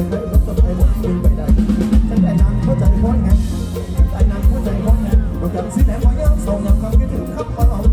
ถึไอ้นั่นหัวนเข้าใจคนไงได้นานเข้าใจคนไงรู้จักสิแหนมไว้ยังส่งยังความคิดถึงคำว่าเรา